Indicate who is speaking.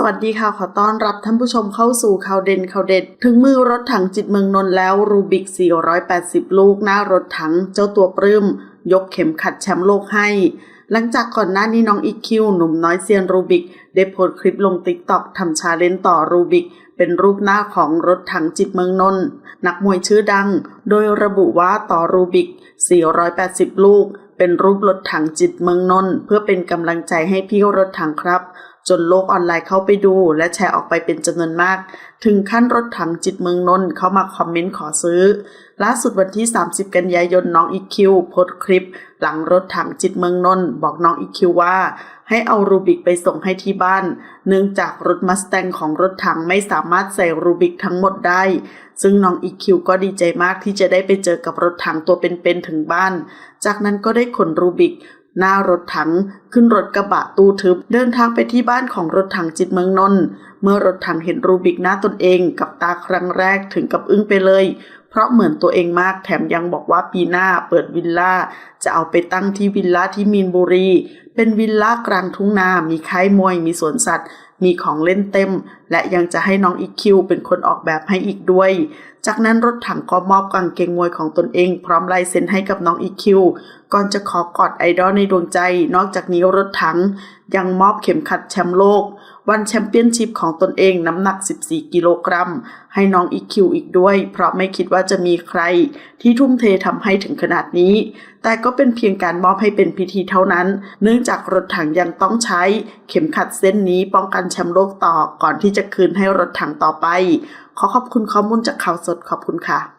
Speaker 1: สวัสดีค่ะ ขอต้อนรับท่านผู้ชมเข้าสู่ข่าวเด่นข่าวเด็ด ถึงมือรถถังจิตเมืองนนท์แล้วรูบิก 480 ลูกหน้ารถถังเจ้าตัวปลื้ม ยกเข็มขัดแชมป์โลกให้ หลังจากก่อนหน้านี้น้องอีคิวหนุ่มน้อยเซียนรูบิก ได้โพสต์คลิปลงติ๊กต็อกทำชาเลนจ์ต่อรูบิก เป็นรูปหน้าของรถถังจิตเมืองนนท์นักมวยชื่อดัง โดยระบุว่าต่อรูบิก 480 ลูกเป็นรูปรถถังจิตเมืองนนท์เพื่อเป็นกำลังใจให้พี่รถถังครับจนโลกออนไลน์เข้าไปดู และแชร์ออกไปเป็นจำนวนมาก ถึงขั้นรถถังจิตเมืองนนท์เข้ามาคอมเมนต์ขอซื้อ ล่าสุดวันที่ 30 กันยายนน้องอีคิวโพสต์คลิป หลังรถถังจิตเมืองนนท์บอกน้องอีคิวว่า ให้เอารูบิกไปส่งให้ที่บ้าน เนื่องจากรถมัสแตงของรถถังไม่สามารถใส่รูบิกทั้งหมดได้ ซึ่งน้องอีคิวก็ดีใจมากที่จะได้ไปเจอกับรถถังตัวเป็นๆถึงบ้าน จากนั้นก็ได้ขนรูบิก หน้ารถถังขึ้นรถกระบะตู้ทึบ เดินทางไปที่บ้านของรถถังจิตเมืองนนท์เมื่อรถถังเห็นรูบิกหน้าตนเองกับตาครั้งแรกถึงกับอึ้งไปเลย เพราะเหมือนตัวเองมากแถมยังบอกว่าปีหน้าเปิดวิลล่า จะเอาไปตั้งที่วิลล่าที่มีนบุรี เป็นวิลล่ากลางทุ่งนา มีค่ายมวย มีสวนสัตว์ มีของเล่นเต็ม และยังจะให้น้องอีคิวเป็นคนออกแบบให้อีกด้วย จากนั้นรถถังก็มอบกางเกงมวยของตนเอง พร้อมลายเซ็นให้กับน้องอีคิว ก่อนจะขอกอดไอดอลในดวงใจ นอกจากนี้รถถังยังมอบเข็มขัดแชมป์โลก วันแชมเปี้ยนชิพของตนเองน้ำหนัก 14 กิโลกรัม ให้น้องอีคิวอีกด้วย เพราะไม่คิดว่าจะมีใคร ที่ทุ่มเททำให้ถึงขนาดนี้ แต่ก็เป็นเพียงการมอบให้เป็นพิธีเท่านั้น เนื่องจากรถถังยังต้องใช้ เข็มขัดเส้นนี้ป้องกันแชมป์โลกต่อก่อนที่จะคืนให้รถถังต่อไป ขอขอบคุณข้อมูลจากข่าวสดขอบคุณค่ะ